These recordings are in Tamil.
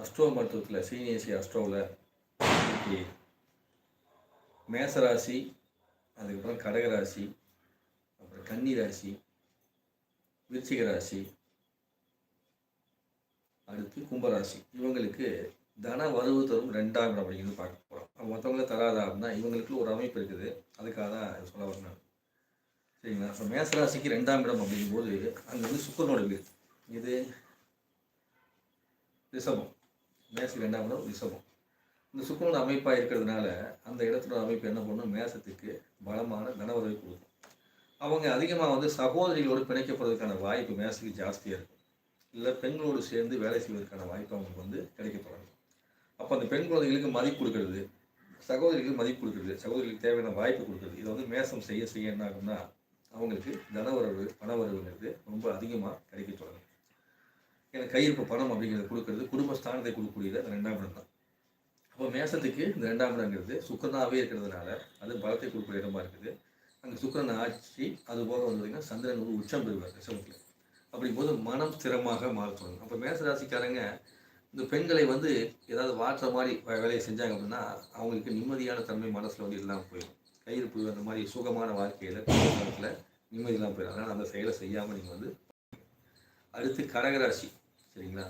அஸ்ட்ரோ மருத்துவத்தில் சீனியர்சி அஸ்ட்ரோவில் இன்னைக்கு மேசராசி அதுக்கப்புறம் கடகராசி அப்புறம் கன்னி ராசி விருச்சிக ராசி அடுத்து கும்பராசி. இவங்களுக்கு தன வரவு தரும் ரெண்டாம் இடம் அப்படிங்கிறது பார்க்க போகிறோம் மற்றவங்கள தராதா அப்படின்னா இவங்களுக்கு ஒரு அமைப்பு இருக்குது. அதுக்காக தான் சொல்ல வரணும் சரிங்களா? ஸோ மேசராசிக்கு ரெண்டாம் இடம் அப்படிங்கும்போது அங்கே வந்து சுக்கரனோட வீடு. இது ரிஷபம். மேசத்துக்கு ரெண்டாம் இடம் ரிஷபம் இந்த சுக்கரனோட அமைப்பாக இருக்கிறதுனால அந்த இடத்தோட அமைப்பு என்ன பண்ணும்? மேசத்துக்கு பலமான தனவரவை கொடுக்கும். அவங்க அதிகமாக வந்து சகோதரிகளோடு பிணைக்கப்படுவதற்கான வாய்ப்பு மேசத்துக்கு ஜாஸ்தியாக இருக்கும். இல்லை பெண்களோடு சேர்ந்து வேலை செய்வதற்கான வாய்ப்பு அவங்களுக்கு வந்து கிடைக்க தொடங்கும் அப்போ அந்த பெண் குழந்தைகளுக்கு மதிப்பு கொடுக்கறது சகோதரிகளுக்கு மதிப்பு கொடுக்குறது சகோதரிகளுக்கு தேவையான வாய்ப்பு கொடுக்குறது இதை வந்து மேசம் செய்ய செய்ய என்ன ஆகும்னா அவங்களுக்கு தனவரவு பணவரவுங்கிறது ரொம்ப அதிகமாக கிடைக்க தொடங்கும். எனக்கு கையிருப்பு பணம் அப்படிங்கிறத கொடுக்கறது குடும்பஸ்தானத்தை கொடுக்கக்கூடியது அந்த ரெண்டாம் இடம் தான். அப்போ மேசத்துக்கு இந்த ரெண்டாம் இடங்கிறது சுக்கரனாகவே இருக்கிறதுனால அது பலத்தை கொடுக்குற இடமா இருக்குது. அங்கே சுக்கரன் ஆட்சி அது போக வந்து பார்த்திங்கன்னா சந்திரன் வந்து உச்சம் பெறுவார் ரிஷபத்தில் அப்படிங்கும்போது மனம் ஸ்திரமாக மாற அப்போ மேசராசிக்காரங்க இந்த பெண்களை வந்து ஏதாவது வாட்டுற மாதிரி வேலையை செஞ்சாங்க அப்படின்னா அவங்களுக்கு நிம்மதியான தன்மை மனசில் வந்து இல்லாமல் போயிடும். கையிருப்பு அந்த மாதிரி சுகமான வாழ்க்கையில் குடும்பத்தில் நிம்மதி இல்லாமல் போயிடும். அதனால் அந்த செயலை செய்யாமல் நீங்கள் வந்து அடுத்து கடகராசி. சரிங்களா?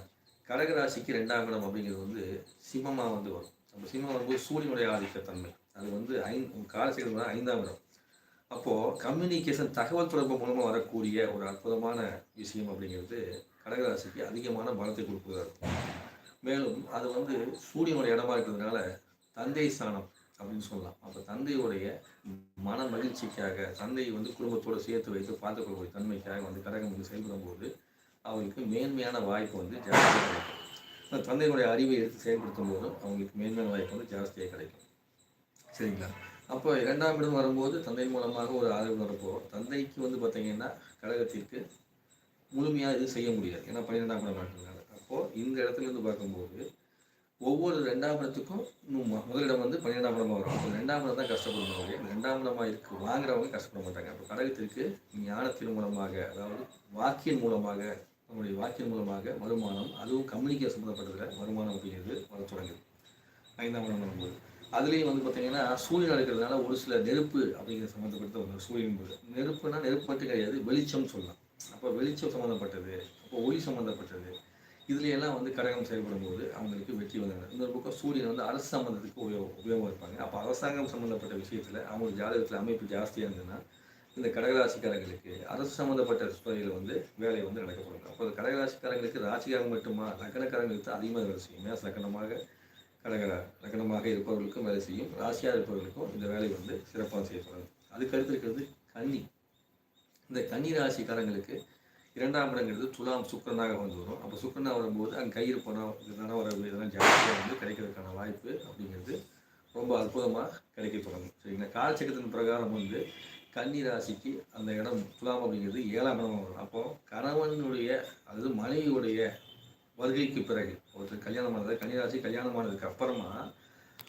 கடகராசிக்கு ரெண்டாம் இடம் அப்படிங்கிறது வந்து சிம்மமாக வந்து வரும். அப்போ சிம்மம் வரும்போது சூரியனுடைய ஆதிக்க தன்மை அது வந்து ஐந்து காலசேகரம் ஐந்தாம் இடம். அப்போது கம்யூனிகேஷன் தகவல் தொடர்பு மூலமாக வரக்கூடிய ஒரு அற்புதமான விஷயம் அப்படிங்கிறது கடகராசிக்கு அதிகமான பலத்தை கொடுப்பதாக இருக்கும். மேலும் அது வந்து சூரியனுடைய இடமா இருக்கிறதுனால தந்தை ஸ்தானம் அப்படின்னு சொல்லலாம். அப்போ தந்தையுடைய மன மகிழ்ச்சிக்காக தந்தையை வந்து குடும்பத்தோடு சேர்த்து வைத்து பார்த்துக்கொள்ளக்கூடிய தன்மைக்காக வந்து கடகம் வந்து செயல்படும் போது அவங்களுக்கு மேன்மையான வாய்ப்பு வந்து ஜாஸ்தியாக கிடைக்கும். அந்த தந்தையினுடைய அறிவை எடுத்து செயல்படுத்தும் போதும் அவங்களுக்கு மேன்மையான வாய்ப்பு வந்து ஜாஸ்தியாக கிடைக்கும். சரிங்களா? அப்போ இரண்டாம் இடம் வரும்போது தந்தை மூலமாக ஒரு ஆதரவு வரப்போ தந்தைக்கு வந்து பார்த்தீங்கன்னா கழகத்திற்கு முழுமையாக இது செய்ய முடியாது. ஏன்னா பன்னிரெண்டாம் இடம் இருக்கிறதுனால அப்போது இந்த இடத்துல இருந்து பார்க்கும்போது ஒவ்வொரு ரெண்டாம் இடத்துக்கும் முதலிடம் வந்து பன்னிரெண்டாம் இடமா வரும். அப்போ ரெண்டாம் இடம் தான் கஷ்டப்படணும் ரெண்டாம் இடமா இருக்கு வாங்குறவங்க கஷ்டப்பட மாட்டாங்க. அப்போ கடகத்திற்கு ஞானத்தின் மூலமாக அதாவது வாக்கின் மூலமாக நம்முடைய வாக்கியம் மூலமாக வருமானம் அதுவும் கம்யூனிகேஷன் சம்மந்தப்பட்டதில் வருமானம் அப்படிங்கிறது வர தொடங்குது. ஐந்தாம் இடம் வரும்போது அதுலேயும் வந்து பார்த்தீங்கன்னா சூரியன் இருக்கிறதுனால ஒரு சில நெருப்பு அப்படிங்கிற சம்மந்தப்பட்ட ஒரு சூரியன் போது நெருப்புனா நெருப்பு மட்டும் கிடையாது வெளிச்சம் சொல்லலாம். அப்போ வெளிச்சம் சம்மந்தப்பட்டது அப்போ ஒளி சம்மந்தப்பட்டது இதுலையெல்லாம் வந்து கடகம் செயல்படும் போது அவங்களுக்கு வெற்றி வந்தாங்க இன்னொரு பக்கம் சூரியன் வந்து அரசு சம்மந்தத்துக்கு உபயோகம் உபயோகம் இருப்பாங்க. அப்போ அரசாங்கம் சம்மந்தப்பட்ட விஷயத்தில் அவங்களுக்கு ஜாதகத்தில் அமைப்பு ஜாஸ்தியாக இருந்ததுன்னா இந்த கடகராசிக்காரங்களுக்கு அரசு சம்மந்தப்பட்ட துறையில் வந்து வேலை வந்து நடக்கப்படும் அப்போ கடகராசிக்காரங்களுக்கு ராசிக்காரங்க மட்டுமா? லக்கணக்காரங்களுக்கு தான் அதிகமாக வேலை செய்யும்? மேச லக்கணமாக கடக லக்கணமாக இருப்பவர்களுக்கும் வேலை செய்யும். ராசியாக இருப்பவர்களுக்கும் இந்த வேலை வந்து சிறப்பாக செய்யப்படும். அதுக்கடுத்து இருக்கிறது கன்னி. இந்த கன்னி ராசிக்காரங்களுக்கு இரண்டாம் இடங்கிறது துலாம் சுக்கரனாக வந்து வரும். அப்போ சுக்கரனாக வரும்போது அங்கே கயிறு பணம் இதெல்லாம் வர இதெல்லாம் ஜாஸ்தியாக வந்து கிடைக்கிறதுக்கான வாய்ப்பு அப்படிங்கிறது ரொம்ப அற்புதமாக கிடைக்க தொடங்கும் சரிங்களா? காலச்சக்கரத்தின் பிரகாரம் வந்து கன்னி ராசிக்கு அந்த இடம் துலாம் அப்படிங்கிறது ஏழாம் இடம் வரும். அப்போ கணவனுடைய அதாவது மனைவியுடைய வருகைக்கு பிறகு ஒருத்தர் கல்யாணம் ஆனது கன்னிராசி கல்யாணம் ஆனதுக்கு அப்புறமா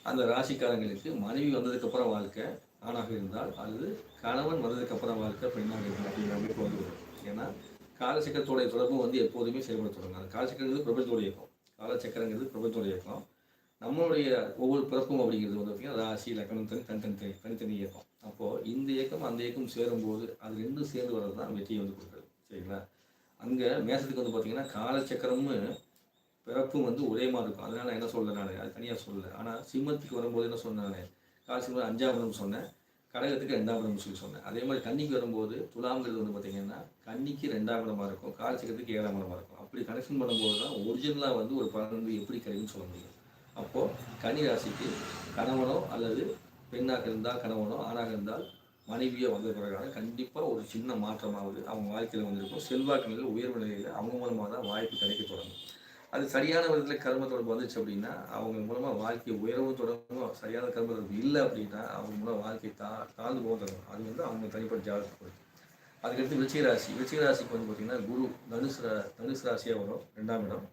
அந்த ராசிக்காரங்களுக்கு மனைவி வந்ததுக்கு அப்புறம் வாழ்க்கை ஆணாக இருந்தால் அல்லது கணவன் வந்ததுக்கு அப்புறம் வாழ்க்கை பெண்ணாக இருந்தால் அப்படிங்கிற அமைப்பு வந்து வரும். ஏன்னா காலச்சக்கரத்துடைய தொடர்பு வந்து எப்போதுமே செயல்பட தொடங்கும். அந்த காலச்சக்கரங்கிறது பிரபஞ்சத்துடைய இயக்கம். காலச்சக்கரங்கிறது பிரபஞ்சத்துடைய இயக்கம். நம்மளுடைய ஒவ்வொரு பிறப்பும் அப்படிங்கிறது வந்து பார்த்திங்கன்னா ராசி லக்கணம் தனி தனித்தனி தனி தனித்தனி இயக்கம். அப்போது இந்த இயக்கம் அந்த இயக்கம் சேரும்போது அது ரெண்டும் சேர்ந்து வர்றது தான் வெற்றியை வந்து கொடுக்குறது. சரிங்களா? அங்கே மேசத்துக்கு வந்து பார்த்தீங்கன்னா காலச்சக்கரமும் பிறப்பும் வந்து ஒரே மாதிரி இருக்கும். அதனால் நான் என்ன சொல்றேன் நான்? அது தனியாக சொல்லலை. ஆனால் சிம்மத்துக்கு வரும்போது என்ன சொன்னேன் நான்? காலசிம்மம் அஞ்சாம் இடம் சொன்னேன். கடகத்துக்கு ரெண்டாம் இடம் சொல்லி சொன்னேன். அதே மாதிரி கன்னிக்கு வரும்போது துலாம்ங்கிறது வந்து பார்த்தீங்கன்னா கன்னிக்கு ரெண்டாம் இடமா இருக்கும் காலச்சக்கரத்துக்கு ஏழாம் இடமா இருக்கும். அப்படி கனெக்ஷன் பண்ணும்போது தான் ஒரிஜினலாக வந்து ஒரு பலன் வந்து எப்படி கிடைக்கும்னு சொல்ல முடியும். அப்போது கன்னி ராசிக்கு கணவனோ அல்லது பெண்ணாக இருந்தால் கணவனோ ஆணாக இருந்தால் மனைவியோ வந்த பிறகான கண்டிப்பாக ஒரு சின்ன மாற்றமாவது அவங்க வாழ்க்கையில் வந்திருக்கும். செல்வாக்கு நிலையில் உயர்வு நிலையில் அவங்க மூலமாக தான் வாய்ப்பு கிடைக்க தொடங்கும். அது சரியான விதத்தில் கர்ம தொடர்பு வந்துச்சு அப்படின்னா அவங்க மூலமாக வாழ்க்கை உயர்வு தொடங்கும். சரியான கர்ம தொடர்பு இல்லை அப்படின்னா அவங்க மூலம் வாழ்க்கை தா தாழ்ந்து போக தொடங்கும். அது வந்து அவங்க தனிப்பட்ட ஜாதகத்தை பொறுத்து. அதுக்கடுத்து விருச்சிகராசி. ராசி வந்து பார்த்திங்கன்னா குரு தனுசு தனுசு ராசியாக வரும். ரெண்டாம் இடம்.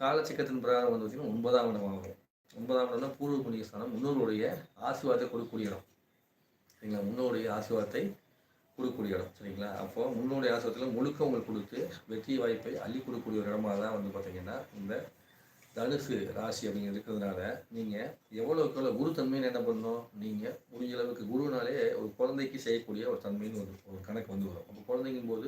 காலச்சக்கத்தின் பிரகாரம் வந்து பார்த்திங்கன்னா ஒன்பதாம் இடமாகும். ஒன்பதாம் ஒன்பதாம் தான் பூர்வ புண்ணிய ஸ்தானம் முன்னோருடைய ஆசீர்வாதத்தை கொடுக்கக்கூடிய இடம். சரிங்களா? முன்னோருடைய ஆசீர்வாதத்தை கொடுக்கக்கூடிய இடம். சரிங்களா? அப்போ முன்னோருடைய ஆசீர்வாதத்தில் முழுக்க உங்களுக்கு கொடுத்து வெற்றி வாய்ப்பை அள்ளி கொடுக்கக்கூடிய ஒரு இடமா தான் வந்து பார்த்தீங்கன்னா இந்த தனுசு ராசி அப்படிங்க இருக்கிறதுனால நீங்கள் எவ்வளோக்கு எவ்வளோ குரு தன்மைன்னு என்ன பண்ணணும்? நீங்கள் முடிஞ்ச அளவுக்கு குருனாலே ஒரு குழந்தைக்கு செய்யக்கூடிய ஒரு தன்மைன்னு ஒரு ஒரு கணக்கு வந்து வரும். அப்போ குழந்தைங்கும் போது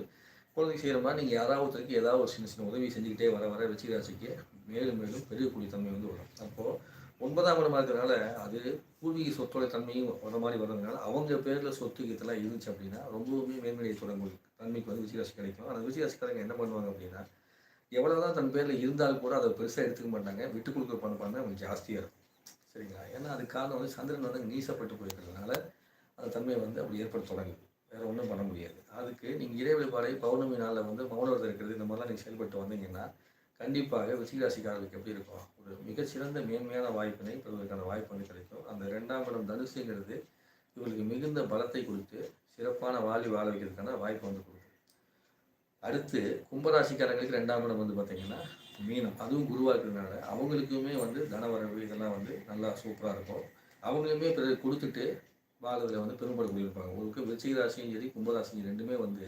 குழந்தைக்கு செய்கிற மாதிரி நீங்கள் யாராவது ஒருத்தருக்கு ஏதாவது ஒரு சின்ன சின்ன உதவி செஞ்சுக்கிட்டே வர வர வெற்றி ராசிக்கு மேலும் மேலும் பெருகக்கூடிய தன்மை வந்து வரும். அப்போது ஒன்பதாம் இடமா இருக்கிறதுனால அது பூர்வீக சொத்தோட தன்மையும் வர மாதிரி வர்றதுனால அவங்க பேரில் சொத்து இதெல்லாம் இருந்துச்சு அப்படின்னா ரொம்பவுமே மேன்மையை தொடங்கும். தன்மைக்கு வந்து விசிகாசி கிடைக்கும். ஆனால் விசிகாசிக்காரங்க என்ன பண்ணுவாங்க அப்படின்னா எவ்வளோதான் தன் பேரில் இருந்தாலும் கூட அதை பெருசாக எடுத்துக்க மாட்டாங்க. விட்டு கொடுக்குற பண்ண பண்ண அவங்க ஜாஸ்தியாக இருக்கும். சரிங்களா? ஏன்னா அதுக்கு காரணம் வந்து சந்திரன் வந்து நீசப்பட்டு போயிருக்கிறதுனால அந்த தன்மையை வந்து அப்படி ஏற்பட தொடங்குது வேற ஒன்றும் பண்ண முடியாது. அதுக்கு நீங்கள் இறை வழிபாடை பௌர்ணமி நாளில் வந்து மௌனவரதம் இருக்கிறது இந்த மாதிரிலாம் நீங்கள் செயல்பட்டு வந்தீங்கன்னா கண்டிப்பாக விசிகராசிக்காரர்களுக்கு எப்படி இருக்கும்? ஒரு மிகச்சிறந்த மேன்மையான வாய்ப்பினை பெறுவதற்கான வாய்ப்பு வந்து கிடைக்கும். அந்த ரெண்டாம் இடம் தனுசுங்கிறது இவர்களுக்கு மிகுந்த பலத்தை கொடுத்து சிறப்பான வாழ்வி வாழ வைக்கிறதுக்கான வாய்ப்பு வந்து கொடுக்கும் அடுத்து கும்பராசிக்காரங்களுக்கு ரெண்டாம் இடம் வந்து பார்த்தீங்கன்னா மீனம். அதுவும் குருவாக இருக்கிறதுனால அவங்களுக்குமே வந்து தனவரவு இதெல்லாம் வந்து நல்லா சூப்பராக இருக்கும். அவங்களுமே பிறகு கொடுத்துட்டு வாழ்வதில் வந்து பெரும்படக்கூடிய இருப்பாங்க உங்களுக்கு விருச்சிக ராசியும் சரி கும்பராசியும் ரெண்டுமே வந்து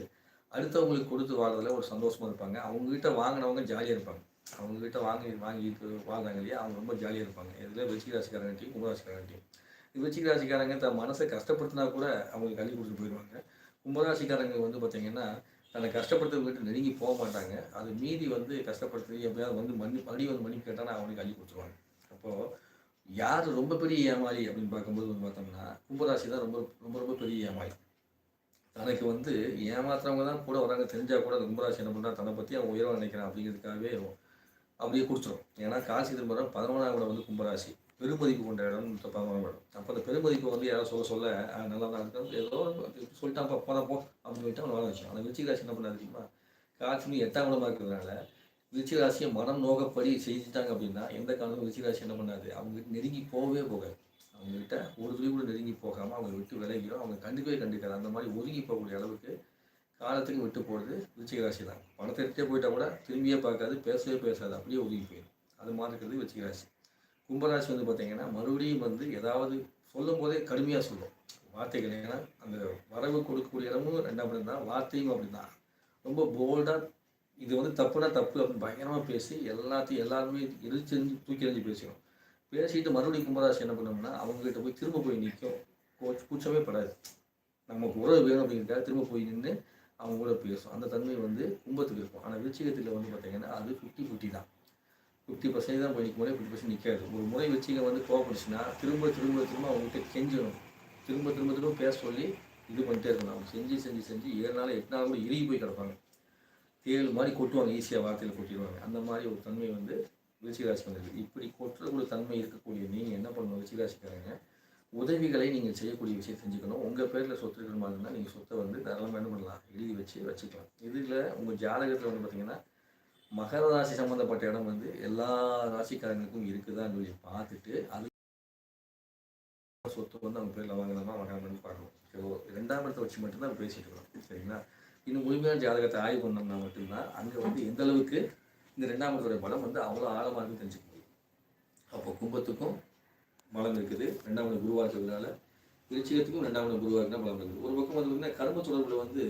அடுத்தவங்களுக்கு கொடுத்து வாழ்றதுல ஒரு சந்தோஷமாக இருப்பாங்க. அவங்ககிட்ட வாங்கினவங்க ஜாலியாக இருப்பாங்க. அவங்ககிட்ட வாங்கி வாங்கிட்டு வாழ்றாங்க இல்லையா? அவங்க ரொம்ப ஜாலியாக இருப்பாங்க. இதில் வெச்சிக ராசிக்காரங்க டீம் கும்பராசிக்காரங்க டீம் விருச்சிக ராசிக்காரங்க தன் மனசை கஷ்டப்படுத்தினா கூட அவங்களுக்கு கல்வி கொடுத்துட்டு போயிடுவாங்க. கும்பராசிக்காரங்க வந்து பார்த்தீங்கன்னா தன்னை கஷ்டப்படுத்துறவங்ககிட்ட நெருங்கி போக மாட்டாங்க. அது மீதி வந்து கஷ்டப்படுத்தி எப்படியாவது வந்து மன்னி மறுபடியும் வந்து மன்னிப்பு கேட்டால் அவனுக்கு அள்ளி கொடுத்துருவாங்க. அப்போது யார் ரொம்ப பெரிய ஏமாளி அப்படின்னு பார்க்கும்போது வந்து பார்த்தோம்னா கும்பராசி தான் ரொம்ப ரொம்ப ரொம்ப பெரிய ஏமாளி. தனக்கு வந்து ஏமாத்துறவங்க தான் கூட வராங்க. தெரிஞ்சால் கூட அந்த கும்பராசி என்ன பண்ணுறா தன்னை பற்றி அவன் உயர்வாக நினைக்கிறான் அப்படிங்கிறதுக்காகவே அப்படியே குடிச்சிடும் ஏன்னா காசி திரும்புறம் பதினொன்றாம் இடம் வந்து கும்பராசி. பெருமதிப்பு கொண்ட இடம் பதினொன்றாம் இடம். அப்போ அந்த பெருமதிப்பை வந்து யாரும் சொல்ல சொல்ல நல்லா தான் இருக்கும் ஏதோ சொல்லிட்டான் போதான் போ அப்படின்னு சொல்லிட்டு அவன் வாழ வச்சான் ஆனால் விருச்சிக ராசி என்ன பண்ணாது தெரியுமா? காட்சி எட்டாம் இடமா இருக்கிறதுனால விருச்சிக ராசியை மனம் நோகப்படி செஞ்சுட்டாங்க அப்படின்னா எந்த காலமும் விருச்சிக ராசி என்ன பண்ணாது. அவங்க நெருங்கி போகவே போகாது. அவங்ககிட்ட ஒரு ஒதுங்கி போகாமல் அவங்க விட்டு விலகிடும். அவங்க கண்டுக்கவே கண்டுக்காது. அந்த மாதிரி ஒதுங்கி போகக்கூடிய அளவுக்கு காலத்துக்கு விட்டு போகிறது விருச்சிக ராசி தான் பணத்தை எடுத்துகிட்டே போயிட்டால் கூட திரும்பியே பார்க்காது பேசவே பேசாது. அப்படியே ஒதுங்கி போயிடும். அது மாதிரி இருக்கிறது விருச்சிக ராசி. கும்பராசி வந்து பார்த்தீங்கன்னா மறுபடியும் வந்து ஏதாவது சொல்லும் போதே கடுமையாக சொல்லும். வார்த்தைகள் ஏன்னா அந்த வரவு கொடுக்கக்கூடிய இடமும் ரெண்டாம் இடம் தான். வார்த்தையும் அப்படி தான் ரொம்ப போல்டாக இது வந்து தப்புனா தப்பு அப்படின்னு பயங்கரமாக பேசி எல்லாத்தையும் எல்லாருமே எரிச்சு தூக்கி எறிஞ்சு பேசிடும் பேசிட்டு மறுபடியும் கும்பராசி என்ன பண்ணோம்னா அவங்ககிட்ட போய் திரும்ப போய் நிற்கும் கோச் கூச்சமே படாது. நமக்கு உறவு வேணும் அப்படிங்கிறதுக்காக திரும்ப போய் நின்று அவங்க கூட பேசும். அந்த தன்மை வந்து கும்பத்துக்கு இருக்கும். ஆனால் விருச்சிகத்தில் வந்து பார்த்தீங்கன்னா அது ஃபிஃப்டி ஃபிஃப்டி தான். ஃபிஃப்டி பர்சன்ட் தான் போய் நிற்க முடியும் ஃபிஃப்டி பர்சன்ட் நிற்காது ஒரு முறை விருச்சிகம் வந்து கோவப்படுச்சுன்னா திரும்ப திரும்ப திரும்ப அவங்ககிட்ட கெஞ்சணும் திரும்ப திரும்ப திரும்ப பேச சொல்லி இது பண்ணிட்டே இருக்கணும். அவங்க செஞ்சு செஞ்சு செஞ்சு ஏழு நாள் எட்டு நாள் கூட இறுகி போய் கிடப்பாங்க. தேள் மாதிரி கொட்டுவாங்க. ஈஸியாக வார்த்தையில் கொட்டிடுவாங்க. அந்த மாதிரி ஒரு தன்மை வந்து விருச்சிகராசி வந்திருக்கு இப்படி கொட்டக்கூடிய தன்மை இருக்கக்கூடிய நீங்கள் என்ன பண்ணணும்? விருச்சிகராசிக்காரங்க உதவிகளை நீங்கள் செய்யக்கூடிய விஷயம் செஞ்சுக்கணும். உங்கள் பேரில் சொத்து இருக்கிற மாதிரி இருந்தால் நீங்கள் சொத்தை வந்து தாராளமாக என்ன பண்ணலாம் எழுதி வச்சு வச்சுக்கலாம். இதில் உங்கள் ஜாதகத்தில் வந்து பார்த்தீங்கன்னா மகர ராசி சம்மந்தப்பட்ட இடம் வந்து எல்லா ராசிக்காரங்களுக்கும் இருக்குதான்னு சொல்லி பார்த்துட்டு அது சொத்து வந்து அவங்க பேரில் வாங்கினோமா வாங்காமன்னு பார்க்கணும்? ஸோ ரெண்டாம் இடத்தை வச்சு மட்டும்தான் பேசிட்டு இருக்கிறோம் சரிங்களா? இன்னும் முழுமையான ஜாதகத்தை ஆய்வு பண்ணோம்னா மட்டும்தான் அங்கே வந்து எந்த அளவுக்கு இந்த ரெண்டாம் இடத்துடைய பலம் வந்து அவ்வளோ ஆழமாக இருக்குன்னு தெரிஞ்சுக்க முடியும். அப்போ கும்பத்துக்கும் பலம் இருக்குது. ரெண்டாம் இடம் குருவாக இருக்கிறதுனால விருச்சிகத்துக்கும் ரெண்டாம் இடம் குருவாக இருந்தால் பலம் இருக்குது. ஒரு பக்கம் வந்து பார்த்தீங்கன்னா கர்ம தொடர்பில் வந்து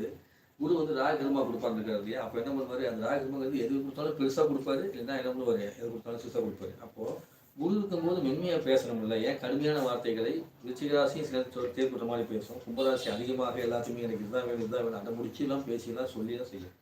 குரு வந்து ராக கர்மா கொடுப்பாருன்னு இருக்காரு இல்லையா? அப்போ என்ன பண்ணுவார்? அந்த ராக வந்து எது கொடுத்தாலும் பெருசாக கொடுப்பாரு. இல்லைன்னா என்ன பண்ணுவார்? எது கொடுத்தாலும் சிறுசாக கொடுப்பாரு. அப்போது குரு இருக்கும்போது மென்மையாக இல்லை. ஏன்? கடுமையான வார்த்தைகளை விருச்சிகராசியும் சில சொல் மாதிரி பேசும். கும்பராசி அதிகமாக எல்லாத்தையுமே எனக்கு இதுதான் வேணும் இதுதான் வேணும். அதை முடிச்சுலாம் பேசிலாம் சொல்லி தான் செய்யும்.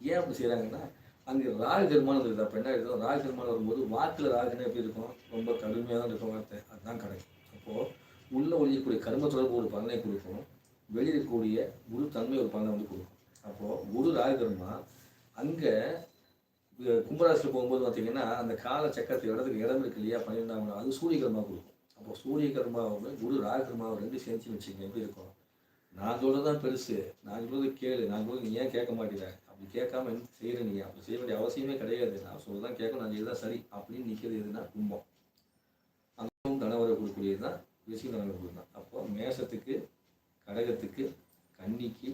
ஏன் அப்படி செய்கிறாங்கன்னா அங்கே ராக ஜெர்மானம் இருக்குது அப்போ என்ன இருக்கும் ராக ஜெர்மானம் வரும்போது வாக்கில் ராகுன்னு எப்படி இருக்கும்? ரொம்ப கடுமையாக தான் இருக்கும் வார்த்தை. அதுதான் கிடைக்கும் அப்போது உள்ளே ஒழியக்கூடிய கர்ம தொடர்பு ஒரு பலனை கொடுக்கும். வெளியில் இருக்கக்கூடிய குரு தன்மை ஒரு பலனை வந்து கொடுக்கும். அப்போது குரு ராஜதர்மா அங்கே கும்பராசியில் போகும்போது பார்த்தீங்கன்னா அந்த கால சக்கரத்துக்கு இடத்துக்கு இடம் இருக்கு இல்லையா? பன்னிரெண்டாம் அது சூரிய கர்மா கொடுக்கும். அப்போ சூரிய கர்மாவும் குரு ராக கர்மாவும் ரெண்டு சேர்த்து வச்சுக்கங்க. எப்படி இருக்கும்? நான் சொல்கிறது தான் பெருசு. நான் சொல்கிறது கேளு. நான் சொல்கிறது நீ ஏன் கேட்க மாட்டேங்கிற அப்படி கேட்காம என்ன செய்கிற நீ அப்படி செய்ய வேண்டிய அவசியமே கிடையாது. நான் சொல்லுதான் கேட்கணும். நான் செய்யதான் சரி அப்படின்னு நிற்கிறது எதுனா கும்பம். அதுவும் தனவரை கொடுக்கக்கூடியது தான் விஷயம் தனவரை கொடுக்கும் அப்போ மேசத்துக்கு கடகத்துக்கு கன்னிக்கு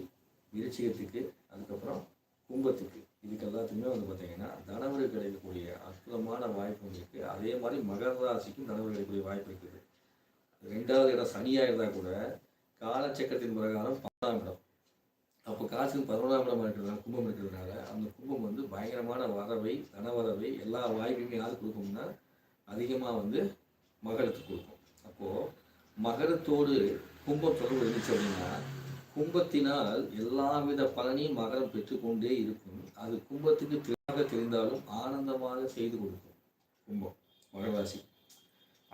விருச்சிகத்துக்கு அதுக்கப்புறம் கும்பத்துக்கு. இதுக்கு எல்லாத்துக்குமே வந்து பார்த்தீங்கன்னா தனவரை கிடைக்கக்கூடிய அற்புதமான வாய்ப்பு இருக்குது அதே மாதிரி மகர ராசிக்கும் தனவரை கிடைக்கக்கூடிய வாய்ப்பு இருக்குது. ரெண்டாவது இடம் சனியாக இருந்தால் கூட காலச்சக்கரத்தின் பிரகாரம் பத்தாம் இடம். அப்போ காசுக்கு பதினொன்றாம் இடமா இருக்கிறதுனால கும்பம் இருக்கிறதுனால அந்த கும்பம் வந்து பயங்கரமான வரவை தனவரவை எல்லா வாய்ப்பையுமே யாருக்கு கொடுக்கும்னா அதிகமாக வந்து மகரத்துக்கு கொடுக்கும். அப்போது மகரத்தோடு கும்பம் தொடர்பு இருந்துச்சு அப்படின்னா கும்பத்தினால் எல்லாவித பலனையும் மகரம் பெற்றுக்கொண்டே இருக்கும். அது கும்பத்துக்கு திறமாக தெரிந்தாலும் ஆனந்தமாக செய்து கொடுக்கும் கும்பம் மகராசி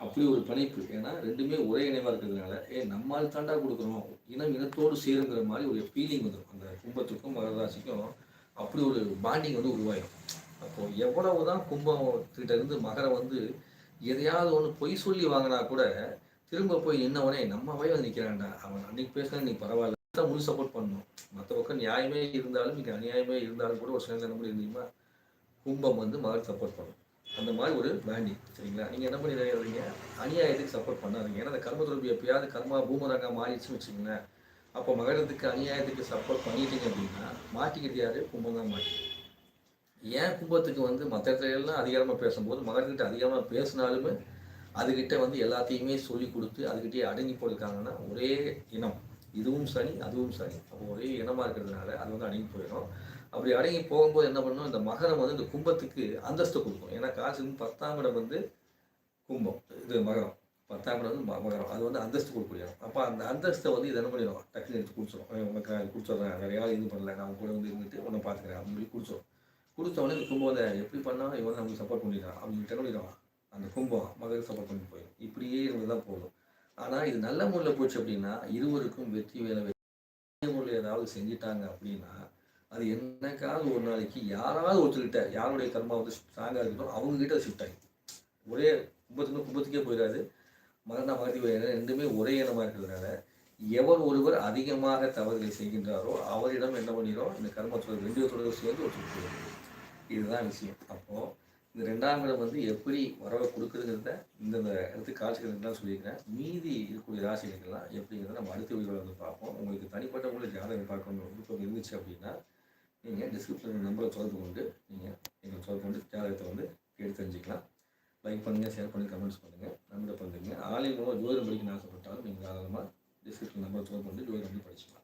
அப்படி ஒரு பிணைப்பு ஏன்னா ரெண்டுமே ஒரே இணைவாக இருக்கிறதுனால ஏ நம்மால் தாண்டா கொடுக்குறோம் இனம் இனத்தோடு சேருங்கிற மாதிரி ஒரு ஃபீலிங் வந்துடும் அந்த கும்பத்துக்கும் மகராசிக்கும் அப்படி ஒரு பாண்டிங் வந்து உருவாயிடும் அப்போது எவ்வளவு தான் கும்பம் இருந்து மகரம் வந்து எதையாவது ஒன்று பொய் சொல்லி வாங்கினா கூட திரும்ப போய் நின்னவனே நம்ம வய வந்து நிற்கிறான்டா அவன் அன்னைக்கு பேசினா நீ பரவாயில்ல. தான் முழு சப்போர்ட் பண்ணணும் மற்ற பக்கம் நியாயமே இருந்தாலும் இங்கே அநியாயமே இருந்தாலும் கூட ஒரு சில நேரம் இருந்தீங்கன்னா கும்பம் வந்து மகர் சப்போர்ட் பண்ணும். அந்த மாதிரி ஒரு வேண்டி சரிங்களா? நீங்கள் என்ன பண்ணிடுறீங்க அநியாயத்துக்கு சப்போர்ட் பண்ணாதீங்க. ஏன்னா அந்த கர்ம தொடர்பு எப்பயாவது கர்மா பூமரங்கா மாறிடுச்சுன்னு வச்சுக்கோங்களேன். அப்போ மகரத்துக்கு அநியாயத்துக்கு சப்போர்ட் பண்ணிட்டீங்க அப்படின்னா மாட்டிக்கிட்டு யாரு? கும்பம் தான் மாட்டிக்கும் ஏன் கும்பத்துக்கு வந்து மற்ற இடத்துல எல்லாம் அதிகாரமாக பேசும்போது மகர்கிட்ட அதிகாரமாக பேசினாலுமே அதுகிட்ட வந்து எல்லாத்தையுமே சொல்லி கொடுத்து அதுகிட்டயே அடங்கி போயிருக்காங்கன்னா ஒரே இனம். இதுவும் சனி அதுவும் சனி. அப்போ ஒரே இனமாக இருக்கிறதுனால அது வந்து அடங்கி போயிடும். அப்படி அடங்கி போகும்போது என்ன பண்ணணும் இந்த மகரம் வந்து இந்த கும்பத்துக்கு அந்தஸ்து கொடுக்கும். ஏன்னா காசுக்கு பத்தாம் இடம் வந்து கும்பம். இது மகரம். பத்தாம் இடம் வந்து ம- மகரம். அது வந்து அந்தஸ்து கொடுக்கக்கூடிய இடம் அப்போ அந்த அந்தஸ்தை வந்து இது என்ன பண்ணிடும் டக்குனு எடுத்து குடிச்சிடும் உனக்கு நான் குடிச்சிடுறேன் நிறையா இது பண்ணல. நான் அவங்க கூட வந்து இருந்துட்டு உன்னை பார்த்துக்கிறேன். அப்படின்னு சொல்லி குடிச்சிடும் கொடுத்த உடனே இந்த கும்பம் எப்படி பண்ணாலும் இவன் நமக்கு சப்போர்ட் பண்ணிடுறான். அப்படின்னு என்ன பண்ணிடுவான்? அந்த கும்பம் மகருக்கு சப்போர்ட் பண்ணி போயிடும். இப்படியே இருந்து தான் போதும். ஆனால் இது நல்ல முறையில் போச்சு அப்படின்னா இருவருக்கும் வெற்றி வேலை வெற்றி முறையில் ஏதாவது செஞ்சிட்டாங்க அப்படின்னா அது என்னைக்காவது ஒரு நாளைக்கு யாராவது ஒருத்தர்கிட்ட யாருடைய கர்மா வந்து ஸ்ட்ராங்காக இருக்கணும் அவங்க அது ஷிஃப்ட் ஆகிடும் ஒரே கும்பத்துக்கு கும்பத்துக்கே போயிடாது. மகனா மகத்தி ரெண்டுமே ஒரே இனமாக இருக்கிறதுனால எவர் ஒருவர் அதிகமாக தவறுகளை செய்கின்றாரோ அவரிடம் என்ன பண்ணிடும் இந்த கர்ம ரெண்டு தொடர்கள் சேர்ந்து ஒரு சுற்று இதுதான் விஷயம். அப்போது இந்த ரெண்டாம் இடம் வந்து எப்படி வரவை கொடுக்குதுங்கிறத இந்தந்த இடத்துக்கு காட்சிகள் சொல்லியிருக்கிறேன். மீதி இருக்கக்கூடிய ராசிகளுக்கெல்லாம் எப்படிங்கிறத நம்ம அடுத்த வீடியோவில் வந்து பார்ப்போம். உங்களுக்கு தனிப்பட்ட உங்களுக்கு ஜாதகம் பார்க்கணும் விருப்பம் இருந்துச்சு அப்படின்னா நீங்கள் டிஸ்கிரிப்ஷன் நம்பரை தொடர்பு கொண்டு நீங்கள் எங்களை தொடர்பு கொண்டு ஜாதகத்தை வந்து கேட்டு தெரிஞ்சுக்கலாம். லைக் பண்ணுங்கள் ஷேர் பண்ணி கமெண்ட்ஸ் பண்ணுங்கள் நம்பரை பண்ணுங்க ஆன்லைன் மூலமாக ஜோதிடம் படிக்கணும்னு ஆசைப்பட்டாலும் நீங்கள் தாராளமாக டிஸ்கிரிப்ஷன் நம்பரை தொடர்பு கொண்டு ஜோதிடம் வந்து படிச்சுக்கலாம்.